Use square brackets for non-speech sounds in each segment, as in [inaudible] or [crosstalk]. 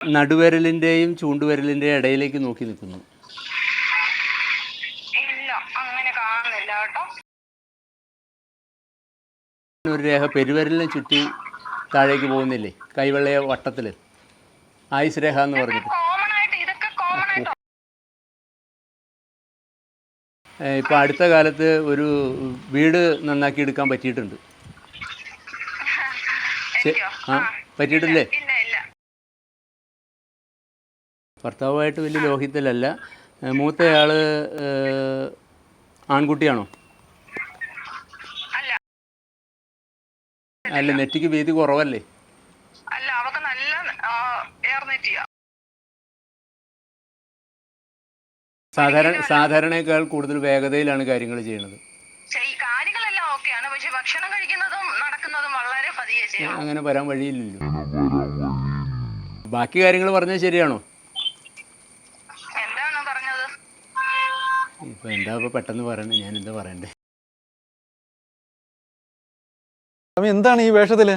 നടുവിരലിന്റെയും ചൂണ്ടുവിരലിന്റെയും ഇടയിലേക്ക് നോക്കി നിൽക്കുന്നു. ഒരു രേഖ പെരുവരലിനെ ചുറ്റി താഴേക്ക് പോകുന്നില്ലേ? കൈവെള്ളയ വട്ടത്തിൽ ആയുസ് രേഖ എന്ന് പറഞ്ഞിട്ട്. ഇപ്പം അടുത്ത കാലത്ത് ഒരു വീട് നന്നാക്കി എടുക്കാൻ പറ്റിയിട്ടുണ്ട്. [laughs] ആ പറ്റിയിട്ടില്ലേ? ഭർത്താവുമായിട്ട് വലിയ ലോഹിതലല്ല. മൂത്തയാൾ ആൺകുട്ടിയാണോ? അല്ല. നെറ്റിക്ക് വീതി കുറവല്ലേ? അല്ല അവക്ക് നല്ല ഏർനെറ്റിയാ സാധാരണ സാധാരണയേക്കാൾ കൂടുതൽ വേഗതയിലാണ് കാര്യങ്ങൾ ചെയ്യുന്നത്. ഈ കാര്യങ്ങളെല്ലാം ഓക്കെയാണ്. പക്ഷെ ഭക്ഷണം കഴിക്കുന്നതും നടക്കുന്നതും വളരെ പതിയെ ചെയ്യണം അങ്ങനെ വരാൻ വഴിയില്ലല്ലോ. ബാക്കി കാര്യങ്ങൾ പറഞ്ഞാൽ ശരിയാണോ എന്താണ് പറഞ്ഞത് ഇപ്പം എന്താ ഇപ്പോൾ പെട്ടെന്ന് പറയണേ? ഞാൻ എന്താ പറയണ്ടേ? എന്താണ് ഈ വേഷത്തിൽ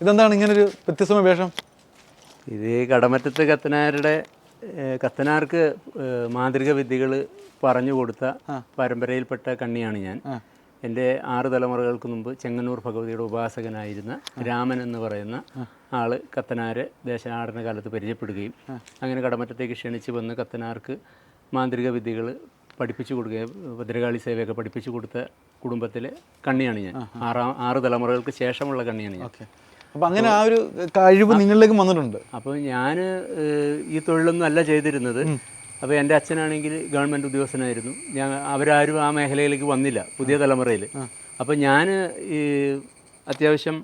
ഇതെന്താണ് ഇങ്ങനൊരു വ്യത്യസ്തമായ വേഷം? ഇത് കടമറ്റത്തെ കത്തനാരുടെ കത്തനാർക്ക് മാന്ത്രിക വിദ്യകൾ പറഞ്ഞു കൊടുത്ത പരമ്പരയിൽപ്പെട്ട കണ്ണിയാണ് ഞാൻ. എന്റെ ആറ് തലമുറകൾക്ക് മുമ്പ് ചെങ്ങന്നൂർ ഭഗവതിയുടെ ഉപാസകനായിരുന്ന രാമൻ എന്ന് പറയുന്ന ആൾ കത്തനാരെ ദേശാടന കാലത്ത് പരിചയപ്പെടുകയും അങ്ങനെ കടമറ്റത്തേക്ക് ക്ഷണിച്ച് വന്ന് കത്തനാർക്ക് മാന്ത്രിക വിദ്യകൾ പഠിപ്പിച്ചു കൊടുക്കുക ഭദ്രകാളി സേവയൊക്കെ പഠിപ്പിച്ചു കൊടുത്ത കുടുംബത്തിലെ കണ്ണിയാണ് ഞാൻ. ആറാം ആറ് തലമുറകൾക്ക് ശേഷമുള്ള കണ്ണിയാണ് ഞാൻ. ഓക്കെ. അപ്പം അങ്ങനെ ആ ഒരു കഴിവ് നിങ്ങളിലേക്ക് വന്നിട്ടുണ്ട്. അപ്പോൾ ഞാൻ ഈ തൊഴിലൊന്നും അല്ല ചെയ്തിരുന്നത്. അപ്പോൾ എന്റെ അച്ഛനാണെങ്കിൽ ഗവൺമെന്റ് ഉദ്യോഗസ്ഥനായിരുന്നു. ഞാൻ അവരാരും ആ മേഖലയിലേക്ക് വന്നില്ല പുതിയ തലമുറയിൽ. അപ്പോൾ ഞാൻ ഈ അത്യാവശ്യം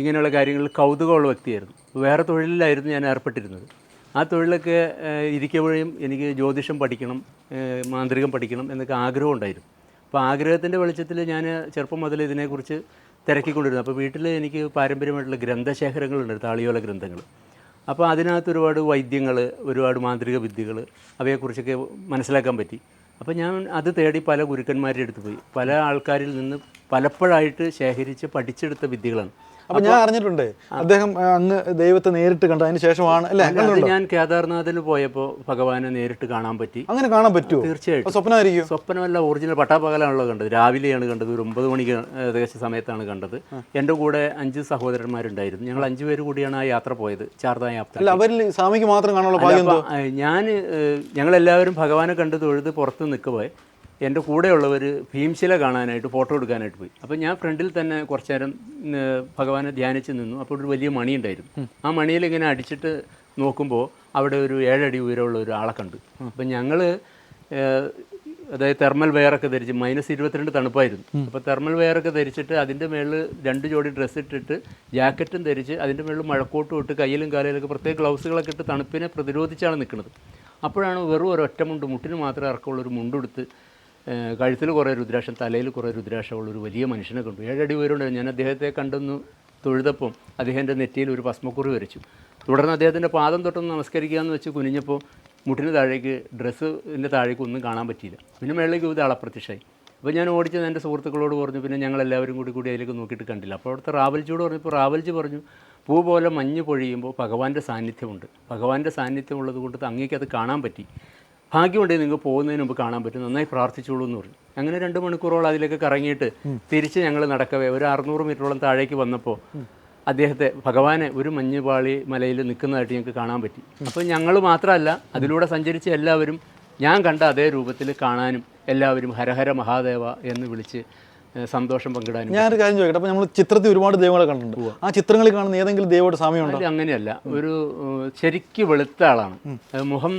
ഇങ്ങനെയുള്ള കാര്യങ്ങളിൽ കൗതുകമുള്ള വ്യക്തിയായിരുന്നു. വേറെ തൊഴിലിലായിരുന്നു ഞാൻ ഏർപ്പെട്ടിരുന്നത്. ആ തൊഴിലൊക്കെ ഇരിക്കുമ്പോഴും എനിക്ക് ജ്യോതിഷം പഠിക്കണം മാന്ത്രികം പഠിക്കണം എന്നൊക്കെ ആഗ്രഹം ഉണ്ടായിരുന്നു. അപ്പോൾ ആഗ്രഹത്തിന്റെ വെളിച്ചത്തിൽ ഞാൻ ചെറുപ്പം മുതൽ ഇതിനെക്കുറിച്ച് തിരക്കിക്കൊണ്ടിരുന്നു. അപ്പോൾ വീട്ടിൽ എനിക്ക് പാരമ്പര്യമായിട്ടുള്ള ഗ്രന്ഥശേഖരങ്ങളുണ്ട് താളിയോല ഗ്രന്ഥങ്ങൾ അപ്പോൾ അതിനകത്ത് ഒരുപാട് വൈദ്യങ്ങൾ ഒരുപാട് മാന്ത്രിക വിദ്യകൾ അവയെക്കുറിച്ചൊക്കെ മനസ്സിലാക്കാൻ പറ്റി. അപ്പോൾ ഞാൻ അത് തേടി പല ഗുരുക്കന്മാരുടെ അടുത്ത് പോയി. പല ആൾക്കാരിൽ നിന്ന് പലപ്പോഴായിട്ട് ശേഖരിച്ച് പഠിച്ചെടുത്ത വിദ്യകളാണ്. അപ്പം ഞാൻ അറിഞ്ഞിട്ടുണ്ട്. അദ്ദേഹം അങ്ങ് ദൈവത്തെ നേരിട്ട് കണ്ടു. അതിന് ശേഷമാണ് അല്ലേ? ഞാൻ കേദാർനാഥിൽ പോയപ്പോ ഭഗവാനെ നേരിട്ട് കാണാൻ പറ്റി. അങ്ങനെ കാണാൻ പറ്റുമോ തീർച്ചയായിട്ടും. സ്വപ്നമായിരിക്കും. സ്വപ്നമല്ല ഒറിജിനൽ പട്ടാപ്പകലാണല്ലോ കണ്ടത്. രാവിലെയാണ് കണ്ടത് ഒരു ഒമ്പത് മണിക്ക് ഏകദേശം സമയത്താണ് കണ്ടത്. എന്റെ കൂടെ അഞ്ച് സഹോദരന്മാരുണ്ടായിരുന്നു. ഞങ്ങൾ അഞ്ചു പേര് കൂടിയാണ് ആ യാത്ര പോയത് ചാർദാ യാത്ര. അല്ല അവരിൽ സ്വാമിക്ക് മാത്രം കാണാനുള്ള ഞാൻ ഞങ്ങളെല്ലാവരും ഭഗവാനെ കണ്ടത് തൊഴുത് പുറത്ത് നിൽക്കുമ്പോൾ എന്റെ കൂടെയുള്ളവർ ഭീംശില കാണാനായിട്ട് ഫോട്ടോ എടുക്കാനായിട്ട് പോയി. അപ്പോൾ ഞാൻ ഫ്രണ്ടിൽ തന്നെ കുറച്ച് നേരം ഭഗവാനെ ധ്യാനിച്ച് നിന്നു. അപ്പോൾ ഒരു വലിയ മണി ഉണ്ടായിരുന്നു ആ മണിയിൽ ഇങ്ങനെ അടിച്ചിട്ട് നോക്കുമ്പോൾ അവിടെ ഒരു ഏഴടി ഉയരമുള്ള ഒരാളെ ആളെ കണ്ടു. അപ്പം ഞങ്ങൾ അതായത് തെർമൽ വെയറൊക്കെ ധരിച്ച് മൈനസ് ഇരുപത്തിരണ്ട് തണുപ്പായിരുന്നു. അപ്പോൾ തെർമൽ വെയറൊക്കെ ധരിച്ചിട്ട് അതിന്റെ മേളിൽ രണ്ട് ജോഡി ഡ്രസ്സ് ഇട്ടിട്ട് ജാക്കറ്റും ധരിച്ച് അതിന്റെ മേളിൽ മഴക്കോട്ടും ഇട്ട് കയ്യിലും കാലിലൊക്കെ പ്രത്യേക ഗ്ലൗസുകളൊക്കെ ഇട്ട് തണുപ്പിനെ പ്രതിരോധിച്ചാണ് നിൽക്കുന്നത്. അപ്പോഴാണ് വെറും ഒരു മുട്ടിന് മാത്രം ഇറക്കമുള്ള ഒരു മുണ്ടെടുത്ത് കഴുത്തിൽ കുറേ രുദ്രാക്ഷം തലയിൽ കുറേ രുദ്രാക്ഷമുള്ള ഒരു വലിയ മനുഷ്യനെ കണ്ടു. ഏഴടി ഉയരമുണ്ട്. ഞാൻ അദ്ദേഹത്തെ കണ്ടെന്ന് തൊഴുതപ്പം അദ്ദേഹം എന്റെ നെറ്റിയിൽ ഒരു ഭസ്മക്കുറി വരച്ചു. തുടർന്ന് അദ്ദേഹത്തിന്റെ പാദം തൊട്ടൊന്ന് നമസ്കരിക്കുകയെന്ന് വെച്ച് കുനിഞ്ഞപ്പോൾ മുട്ടിന് താഴേക്ക് ഡ്രസ്സിന്റെ താഴേക്ക് ഒന്നും കാണാൻ പറ്റിയില്ല. പിന്നെ മേളിലേക്ക് ഇത് അളപ്രത്യക്ഷമായി അപ്പോൾ ഞാൻ ഓടിച്ചത് എന്റെ സുഹൃത്തുക്കളോട് പറഞ്ഞു പിന്നെ ഞങ്ങൾ എല്ലാവരും കൂടി കൂടി അതിലേക്ക് നോക്കിയിട്ട് കണ്ടില്ല. അപ്പോൾ അവിടുത്തെ റാവൽജിയോട് പറഞ്ഞപ്പോൾ റാവൽജി പറഞ്ഞു പൂ പോലെ മഞ്ഞ് പൊഴിയുമ്പോൾ ഭഗവാന്റെ സാന്നിധ്യമുണ്ട്. ഭഗവാന്റെ സാന്നിധ്യം ഉള്ളത് കൊണ്ട് അങ്ങേക്ക് അത് കാണാൻ പറ്റി. ഭാഗ്യമുണ്ടെങ്കിൽ നിങ്ങൾക്ക് പോകുന്നതിന് മുമ്പ് കാണാൻ പറ്റും. നന്നായി പ്രാർത്ഥിച്ചോളൂ എന്ന് പറഞ്ഞു. അങ്ങനെ രണ്ട് മണിക്കൂറോളം അതിലേക്ക് കറങ്ങിയിട്ട് തിരിച്ച് ഞങ്ങൾ നടക്കവേ. ഒരു അറുന്നൂറ് മീറ്ററോളം താഴേക്ക് വന്നപ്പോൾ അദ്ദേഹത്തെ ഭഗവാനെ ഒരു മഞ്ഞുപാളി മലയിൽ നിൽക്കുന്നതായിട്ട് ഞങ്ങൾക്ക് കാണാൻ പറ്റി. അപ്പോൾ ഞങ്ങൾ മാത്രമല്ല അതിലൂടെ സഞ്ചരിച്ച എല്ലാവരും ഞാൻ കണ്ട അതേ രൂപത്തിൽ കാണാനും എല്ലാവരും ഹരഹര മഹാദേവ എന്ന് വിളിച്ച് സന്തോഷം പങ്കിടാനും ഞാനൊരു കാര്യം ചോദിക്കട്ടെ. അപ്പോൾ നമ്മൾ ചിത്രത്തിൽ ഒരുപാട് ദൈവങ്ങളെ കണ്ടിട്ടുണ്ട്. ആ ചിത്രങ്ങളിൽ കാണുന്ന ഏതെങ്കിലും ദൈവയുടെ സാമ്യമുണ്ടോ? അങ്ങനെയല്ല. ഒരു ശരിക്ക് വെളുത്ത ആളാണ്. മുഖം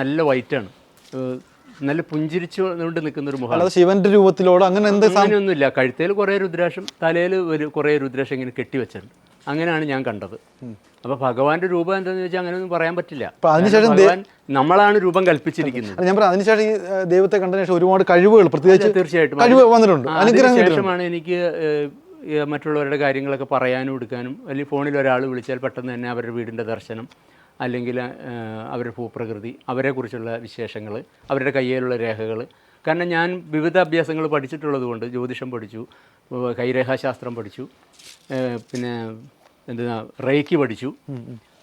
നല്ല വൈറ്റാണ്. ആണ് നല്ല പുഞ്ചിരിച്ചുകൊണ്ട് നിൽക്കുന്ന ഒരു മുഖം ശിവന്റെ രൂപത്തിലോട് അങ്ങനെ എന്താ സാമ്യമൊന്നുമില്ല അങ്ങനെയൊന്നുമില്ല. കഴുത്തേൽ കുറേ രുദ്രാക്ഷം തലയിൽ ഒരു കുറേ രുദ്രാക്ഷം ഇങ്ങനെ കെട്ടിവെച്ചിട്ടുണ്ട് അങ്ങനെയാണ് ഞാൻ കണ്ടത്. അപ്പോൾ ഭഗവാന്റെ രൂപം എന്താണെന്ന് വെച്ചാൽ അങ്ങനെയൊന്നും പറയാൻ പറ്റില്ല. അതിനുശേഷം നമ്മളാണ് രൂപം കൽപ്പിച്ചിരിക്കുന്നത്. ഞാൻ പറയാം അതിനുശേഷം ഈ ദൈവത്തെ കണ്ടതിന് ശേഷം ഒരുപാട് കഴിവുകൾ പ്രത്യേകിച്ച് തീർച്ചയായിട്ടും. കഴിവ് വന്നിട്ടുണ്ട്. അതിനുശേഷമാണ് എനിക്ക് മറ്റുള്ളവരുടെ കാര്യങ്ങളൊക്കെ പറയാനും എടുക്കാനും അല്ലെങ്കിൽ ഫോണിൽ ഒരാൾ വിളിച്ചാൽ പെട്ടെന്ന് തന്നെ അവരുടെ വീടിന്റെ ദർശനം അല്ലെങ്കിൽ അവരുടെ ഭൂപ്രകൃതി അവരെക്കുറിച്ചുള്ള വിശേഷങ്ങൾ അവരുടെ കയ്യിലുള്ള രേഖകൾ കാരണം ഞാൻ വിവിധ അഭ്യാസങ്ങൾ പഠിച്ചിട്ടുള്ളത് കൊണ്ട് ജ്യോതിഷം പഠിച്ചു കൈരേഖാശാസ്ത്രം പഠിച്ചു പിന്നെ എന്താ റേക്ക് പഠിച്ചു.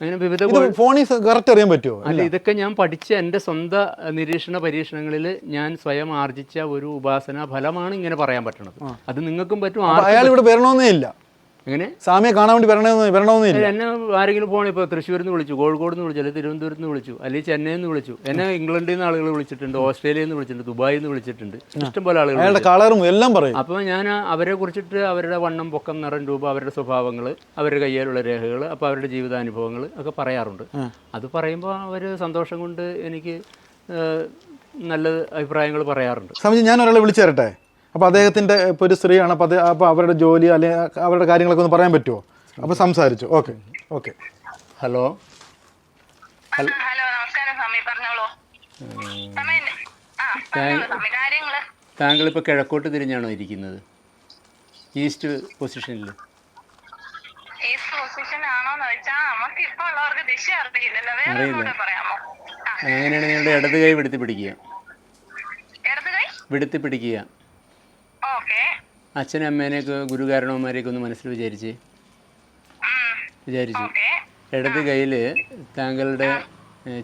അങ്ങനെ വിവിധ ഫോണിൽ കറക്റ്റ് അറിയാൻ പറ്റുമോ അല്ല ഇതൊക്കെ ഞാൻ പഠിച്ച എന്റെ സ്വന്തം നിരീക്ഷണ പരീക്ഷണങ്ങളിൽ ഞാൻ സ്വയം ആർജിച്ച ഒരു ഉപാസന ഫലമാണ് ഇങ്ങനെ പറയാൻ പറ്റുന്നത് അത് നിങ്ങൾക്കും പറ്റും അയാൾ ഇവിടെ വരണമെന്നേ ഇല്ല. എങ്ങനെ? സ്വാമിയെ കാണാൻ വേണ്ടി വരണമെന്ന് വരണമെന്ന് എന്നെ ആരെങ്കിലും പോകണം ഇപ്പോൾ തൃശ്ശൂരിൽ നിന്ന് വിളിച്ചു കോഴിക്കോട് നിന്ന് വിളിച്ചു അല്ലെങ്കിൽ തിരുവനന്തപുരത്ത് നിന്ന് വിളിച്ചു അല്ലെങ്കിൽ ചെന്നൈയിൽ നിന്ന് വിളിച്ചു. എന്നെ ഇംഗ്ലണ്ടിൽ നിന്ന് ആളുകൾ വിളിച്ചിട്ടുണ്ട് ഓസ്ട്രേലിയയിൽ നിന്ന് വിളിച്ചിട്ടുണ്ട് ദുബായിൽ നിന്ന് വിളിച്ചിട്ടുണ്ട്. ഇഷ്ടംപോലെ ആളുകൾ കളറും എല്ലാം പറയും. അപ്പോൾ ഞാൻ അവരെ കുറിച്ചിട്ട് അവരുടെ വണ്ണം പൊക്കം നിറം രൂപ അവരുടെ സ്വഭാവങ്ങൾ അവരുടെ കയ്യിലുള്ള രേഖകൾ അപ്പോൾ അവരുടെ ജീവിതാനുഭവങ്ങൾ ഒക്കെ പറയാറുണ്ട്. അത് പറയുമ്പോൾ അവർ സന്തോഷം കൊണ്ട് എനിക്ക് നല്ല അഭിപ്രായങ്ങൾ പറയാറുണ്ട്. ഞാൻ ഒരാളെ വിളിച്ചു തരട്ടെ? അപ്പോൾ അദ്ദേഹത്തിന്റെ ഇപ്പോൾ ഒരു സ്ത്രീയാണ് അപ്പോൾ അത് അപ്പോൾ അവരുടെ ജോലി അല്ലെങ്കിൽ അവരുടെ കാര്യങ്ങളൊക്കെ ഒന്ന് പറയാൻ പറ്റുമോ അപ്പോൾ സംസാരിച്ചു. Okay okay. ഹലോ. ഹലോ നമസ്കാരം സ്വാമി. പറഞ്ഞോളൂ. കാര്യങ്ങൾ? താങ്കളിപ്പോൾ കിഴക്കോട്ട് തിരിഞ്ഞാണോ ഇരിക്കുന്നത്? ഈസ്റ്റ് പൊസിഷനിൽ. ഈ പൊസിഷൻ ആണോന്ന് വെച്ചാ നമുക്ക് ഇപ്പൊ ഉള്ളവർക്ക് ദിശ അറിയില്ലല്ലോ. വേറെ അറിയില്ല. ഒന്നുകൂടെ പറയാമോ? ആ. അങ്ങനെയാണ് നിങ്ങളുടെ ഇടത് കൈ വിടുത്തി പിടിക്കുക? വെടുത്തി കൈ? വിടുത്തി പിടിക്കുക. അച്ഛനും അമ്മേനെയൊക്കെ ഗുരുകാരണവന്മാരെയൊക്കെ ഒന്ന് മനസ്സിൽ വിചാരിച്ച്. വിചാരിച്ചു. ഇടത് കയ്യിൽ താങ്കളുടെ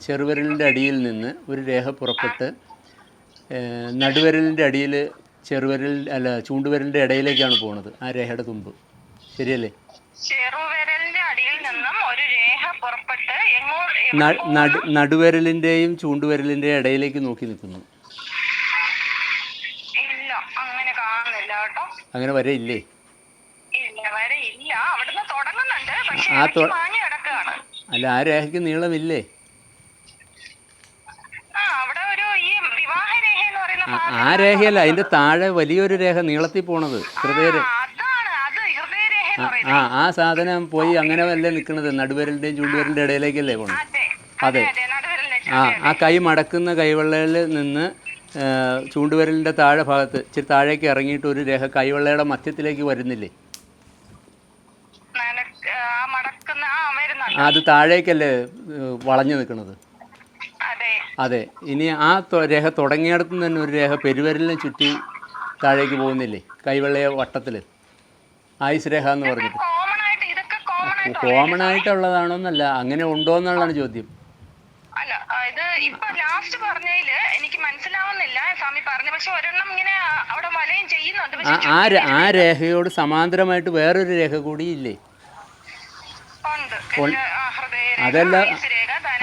ചെറുവിരലിന്റെ അടിയിൽ നിന്ന് ഒരു രേഖ പുറപ്പെട്ട് നടുവിരലിന്റെ അടിയിൽ ചെറുവിരൽ അല്ല ചൂണ്ടുവിരലിന്റെ ഇടയിലേക്കാണ് പോണത് ആ രേഖയുടെ തുമ്പ്. ശരിയല്ലേ? ചെറുവിരലിന്റെ അടിയിൽ നിന്നും ഒരു രേഖ പുറപ്പെട്ട് നടുവിരലിന്റെയും ചൂണ്ടുവിരലിന്റെ ഇടയിലേക്ക് നോക്കി നിൽക്കുന്നു. വാങ്ങി വരയില്ലേ? അല്ല ആ രേഖയ്ക്ക് നീളമില്ലേ? ആ രേഖയല്ല അതിന്റെ താഴെ വലിയൊരു രേഖ നീളത്തിൽ പോണത് ഹൃദയ ആ, ആ സാധനം പോയി അങ്ങനെ അല്ലേ നിൽക്കുന്നത് നടുവരലിന്റെയും ചൂണ്ടുവരലിന്റെ ഇടയിലേക്കല്ലേ പോണത്? അതെ ആ ആ കൈ മടക്കുന്ന കൈവെള്ളയിൽ നിന്ന് ചൂണ്ടുവിരലിന്റെ താഴെ ഭാഗത്ത് ഇച്ചിരി താഴേക്ക് ഇറങ്ങിയിട്ട് ഒരു രേഖ കൈവെള്ളയുടെ മധ്യത്തിലേക്ക് വരുന്നില്ലേ? അത് താഴേക്കല്ലേ വളഞ്ഞു നിൽക്കുന്നത് അതെ. ഇനി ആ രേഖ തുടങ്ങിയിടത്തു നിന്ന് തന്നെ ഒരു രേഖ പെരുവരലിനെ ചുറ്റി താഴേക്ക് പോകുന്നില്ലേ കൈവെള്ളയ വട്ടത്തിൽ ആയുസ് രേഖ എന്ന് പറഞ്ഞിട്ട്. കോമൺ ആയിട്ടുള്ളതാണോന്നല്ല അങ്ങനെ ഉണ്ടോ എന്നുള്ളതാണ് ചോദ്യം. അല്ല ഇത് ഇപ്പൊ ലാസ്റ്റ് പറഞ്ഞതിൽ എനിക്ക് മനസ്സിലാവുന്നില്ല സ്വാമി പറഞ്ഞു. പക്ഷെ ഒരെണ്ണം ഇങ്ങനെ അവിടെ വലയും ചെയ്യുന്നുണ്ട്. ആ ആ രേഖയോട് സമാന്തരമായിട്ട് വേറൊരു രേഖ കൂടി ഇല്ലേ? അതല്ല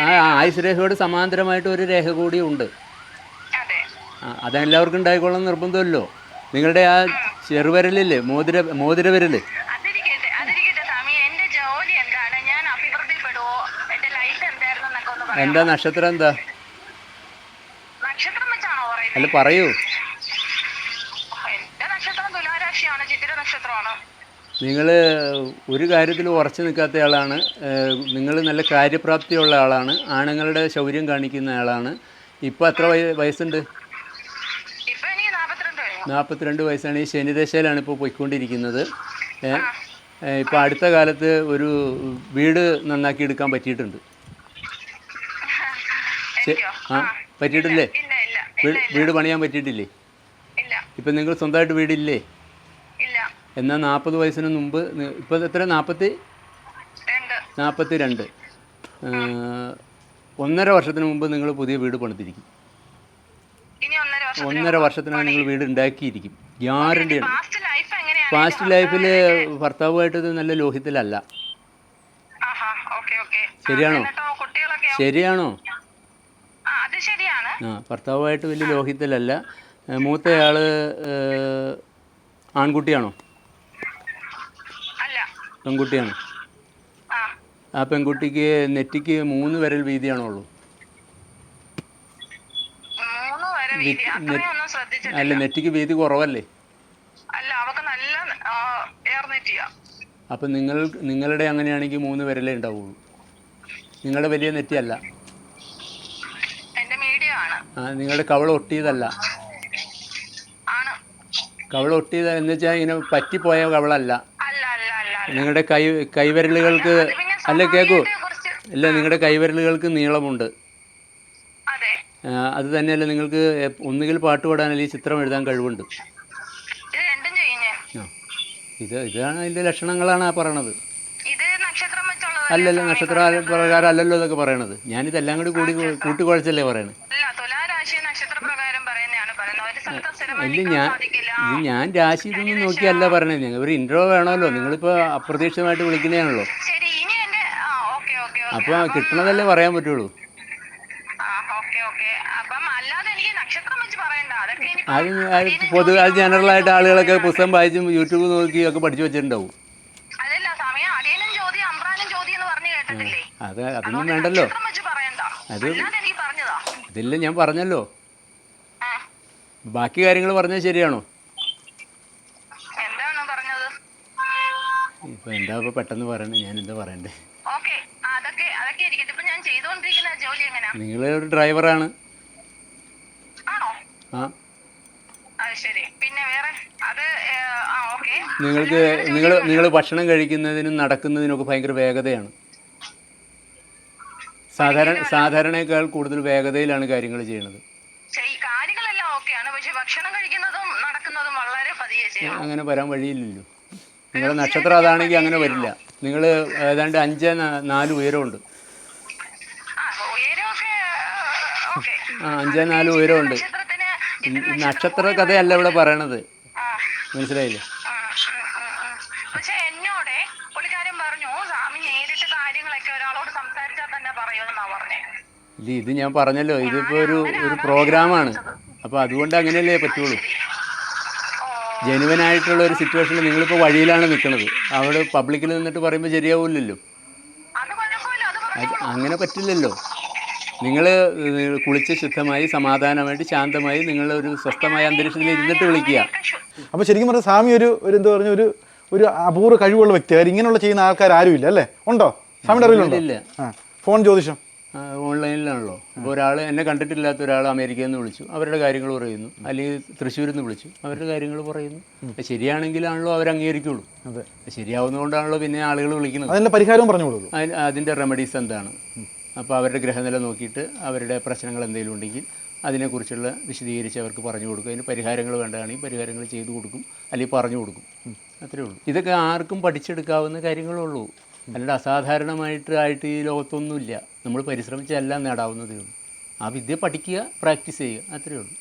ആ ആയുസ് രേഖയോട് സമാന്തരമായിട്ട് ഒരു രേഖ കൂടി ഉണ്ട്. അതെല്ലാവർക്കും ഉണ്ടായിക്കൊള്ളാൻ നിർബന്ധമല്ലോ. നിങ്ങളുടെ ആ ചെറുവിരലില്ലേ മോതിര മോതിരവിരൽ എന്താ നക്ഷത്രം എന്താ? അല്ല പറയൂ. നിങ്ങൾ ഒരു കാര്യത്തിൽ ഉറച്ചു നിൽക്കാത്ത ആളാണ്. നിങ്ങൾ നല്ല കാര്യപ്രാപ്തിയുള്ള ആളാണ്. ആണുങ്ങളുടെ ശൗര്യം കാണിക്കുന്ന ആളാണ്. ഇപ്പം എത്ര വയ- വയസ്സുണ്ട്? ഇപ്പൊ നാൽപ്പത്തിരണ്ട് വയസ്സാണ്. ഈ ശനിദശയിലാണ് ഇപ്പോൾ പോയിക്കൊണ്ടിരിക്കുന്നത്. ഇപ്പോൾ അടുത്ത കാലത്ത് ഒരു വീട് നന്നാക്കി എടുക്കാൻ പറ്റിയിട്ടുണ്ട്. ആ പറ്റിയിട്ടില്ലേ? വീട് പണിയാൻ പറ്റിയിട്ടില്ലേ? ഇപ്പം നിങ്ങൾ സ്വന്തമായിട്ട് വീടില്ലേ? എന്നാൽ നാൽപ്പത് വയസ്സിന് മുമ്പ് ഇപ്പോൾ എത്ര നാൽപ്പത്തി നാൽപ്പത്തി രണ്ട്. ഒന്നര വർഷത്തിന് മുമ്പ് നിങ്ങൾ പുതിയ വീട് പണിതിരിക്കും. ഒന്നര വർഷത്തിനാണ് നിങ്ങൾ വീട് ഉണ്ടാക്കിയിരിക്കും. ഗ്യാരണ്ടിയാണ് പാസ്റ്റ് ലൈഫ് എങ്ങനെയാണ്? പാസ്റ്റ് ലൈഫിൽ ഭർത്താവുമായിട്ട് നല്ല ലോഹിത്തിലല്ല ശരിയാണോ? ശരിയാണ്? ആ ഭർത്താവുമായിട്ട് വലിയ ലോഹിത്തിലല്ല മൂത്തയാൾ മൂത്തയാൾ ആൺകുട്ടിയാണോ? പെൺകുട്ടിയാണോ. ആ. പെൺകുട്ടിക്ക് നെറ്റിക്ക് മൂന്ന് വരൽ വീതിയാണോ ഉള്ളൂ? അല്ല നെറ്റിക്ക് വീതി കുറവല്ലേ? അപ്പം നിങ്ങൾ നിങ്ങളുടെ അങ്ങനെയാണെങ്കിൽ മൂന്ന് വരലേ ഉണ്ടാവുള്ളൂ. നിങ്ങളുടെ വലിയ നെറ്റിയല്ല. നിങ്ങളുടെ കവള ഒട്ടിയതല്ല. കവള ഒട്ടിയത് എന്ന് വെച്ചാൽ ഇങ്ങനെ പറ്റിപ്പോയ കവളല്ല. നിങ്ങളുടെ കൈ കൈവിരലുകൾക്ക് അല്ല കേക്കൂ. അല്ല നിങ്ങളുടെ കൈവിരലുകൾക്ക് നീളമുണ്ട്. അതെ. തന്നെയല്ല നിങ്ങൾക്ക് ഒന്നുകിൽ പാട്ട് പാടാൻ അല്ലെങ്കിൽ ചിത്രം എഴുതാൻ കഴിവുണ്ട്. ഇത് ഇതാണ് അതിന്റെ ലക്ഷണങ്ങളാണ് ആ പറയണത്. അല്ലല്ലോ നക്ഷത്ര പ്രകാരം അല്ലല്ലോ ഇതൊക്കെ പറയണത്. ഞാനിതെല്ലാം കൂടി കൂടി കൂട്ടിക്കുഴച്ചല്ലേ പറയണത് അല്ല തുലാരാശി നക്ഷത്ര പ്രകാരം പറയുന്നതാണ് പറയുന്നത് ഒരു സ്ഥലത്ത് സ്ഥിരമായി ഇല്ല ഞാൻ ഇത് ഞാൻ രാശി ഇതൊന്നും നോക്കിയല്ല പറഞ്ഞത്. ഞങ്ങൾ ഒരു ഇൻട്രോ വേണമല്ലോ. നിങ്ങളിപ്പോൾ അപ്രതീക്ഷിതമായിട്ട് വിളിക്കുന്നതാണല്ലോ. അപ്പോൾ കിട്ടണതല്ലേ പറയാൻ പറ്റുള്ളൂ. അത് ജനറൽ പൊതുവെ അത് ജനറലായിട്ട് ആളുകളൊക്കെ പുസ്തകം വായിച്ചും യൂട്യൂബ് നോക്കിയും ഒക്കെ പഠിച്ചു വെച്ചിട്ടുണ്ടാവും. അത് അതൊന്നും വേണ്ടല്ലോ. അത് ഇതില്ല ഞാൻ പറഞ്ഞല്ലോ. ബാക്കി കാര്യങ്ങൾ പറഞ്ഞത് ശരിയാണോ? ഇപ്പൊ എന്താ ഇപ്പൊ പെട്ടെന്ന് പറയണേ? ഞാൻ എന്താ പറയണ്ടേ? നിങ്ങൾ ഒരു ഡ്രൈവറാണ്. ആണോ? ആ. നിങ്ങൾക്ക് നിങ്ങൾ നിങ്ങൾ ഭക്ഷണം കഴിക്കുന്നതിനും നടക്കുന്നതിനും ഒക്കെ ഭയങ്കര വേഗതയാണ്. സാധാരണ സാധാരണയേക്കാൾ കൂടുതൽ വേഗതയിലാണ് കാര്യങ്ങൾ ചെയ്യുന്നത്. പക്ഷെ ഭക്ഷണം കഴിക്കുന്നതും നടക്കുന്നതും വളരെ പതിയെ ചെയ്യണം. അങ്ങനെ വരാൻ വഴിയില്ലല്ലോ. നിങ്ങളുടെ നക്ഷത്രം അതാണെങ്കിൽ അങ്ങനെ വരില്ല. നിങ്ങൾ ഏതാണ്ട് അഞ്ച് നാല് ഉയരമുണ്ട്. ആ അഞ്ച് നാല് ഉയരമുണ്ട്. നക്ഷത്ര കഥയല്ല ഇവിടെ പറയണത്. മനസ്സിലായില്ലേ? ഇത് ഞാൻ പറഞ്ഞല്ലോ. ഇതിപ്പോ ഒരു ഒരു പ്രോഗ്രാമാണ്. അപ്പോൾ അതുകൊണ്ട് അങ്ങനെയല്ലേ പറ്റുള്ളൂ. ജനുവനായിട്ടുള്ള ഒരു സിറ്റുവേഷനിൽ നിങ്ങളിപ്പോൾ വഴിയിലാണ് നിൽക്കുന്നത് അവിടെ പബ്ലിക്കിൽ നിന്നിട്ട് പറയുമ്പോൾ ശരിയാവില്ലല്ലോ. അത് അങ്ങനെ പറ്റില്ലല്ലോ. നിങ്ങൾ കുളിച്ച് ശുദ്ധമായി സമാധാനമായിട്ട് ശാന്തമായി നിങ്ങൾ ഒരു സ്വസ്ഥമായ അന്തരീക്ഷത്തിൽ ഇരുന്നിട്ട് വിളിക്കുക. അപ്പോൾ ശരിക്കും പറഞ്ഞാൽ സ്വാമി ഒരു ഒരു എന്താ പറഞ്ഞ ഒരു ഒരു അപൂർവ കഴിവുള്ള വ്യക്തി. കാര്യം ഇങ്ങനെയുള്ള ചെയ്യുന്ന ആൾക്കാർ ആരും ഇല്ല അല്ലേ? ഉണ്ടോ? സ്വാമിയുടെ അറിവിലുണ്ടോ? ഇല്ല ഫോൺ ജ്യോതിഷം. ഓൺലൈനിലാണല്ലോ. അപ്പോൾ ഒരാൾ എന്നെ കണ്ടിട്ടില്ലാത്ത ഒരാൾ അമേരിക്കയിൽ നിന്ന് വിളിച്ചു. അവരുടെ കാര്യങ്ങൾ പറയുന്നു. അല്ലെങ്കിൽ തൃശ്ശൂരിൽ നിന്ന് വിളിച്ചു. അവരുടെ കാര്യങ്ങൾ പറയുന്നു. ശരിയാണെങ്കിലാണല്ലോ അവർ അംഗീകരിക്കുള്ളൂ. ശരിയാവുന്നതുകൊണ്ടാണല്ലോ പിന്നെ ആളുകൾ വിളിക്കുന്നത്. അതിന്റെ പരിഹാരവും പറഞ്ഞു അതിന്റെ റെമഡീസ് എന്താണ്? അപ്പോൾ അവരുടെ ഗ്രഹനില നോക്കിയിട്ട് അവരുടെ പ്രശ്നങ്ങൾ എന്തെങ്കിലും ഉണ്ടെങ്കിൽ അതിനെക്കുറിച്ചുള്ള വിശദീകരിച്ച് അവർക്ക് പറഞ്ഞു കൊടുക്കും. അതിന് പരിഹാരങ്ങൾ വേണ്ടതാണെങ്കിൽ പരിഹാരങ്ങൾ ചെയ്തു കൊടുക്കും. അല്ലെങ്കിൽ പറഞ്ഞു കൊടുക്കും. അത്രേ ഉള്ളൂ. ഇതൊക്കെ ആർക്കും പഠിച്ചെടുക്കാവുന്ന കാര്യങ്ങളേ ഉള്ളൂ. അല്ലാണ്ട് അസാധാരണമായിട്ട് ആയിട്ട് ഈ ലോകത്തൊന്നുമില്ല. നമ്മൾ പരിശ്രമിച്ചാൽ എല്ലാം നേടാവുന്നതേ ഉള്ളൂ. ആ വിദ്യ പഠിക്കുക പ്രാക്ടീസ് ചെയ്യുക അത്രയേ ഉള്ളൂ.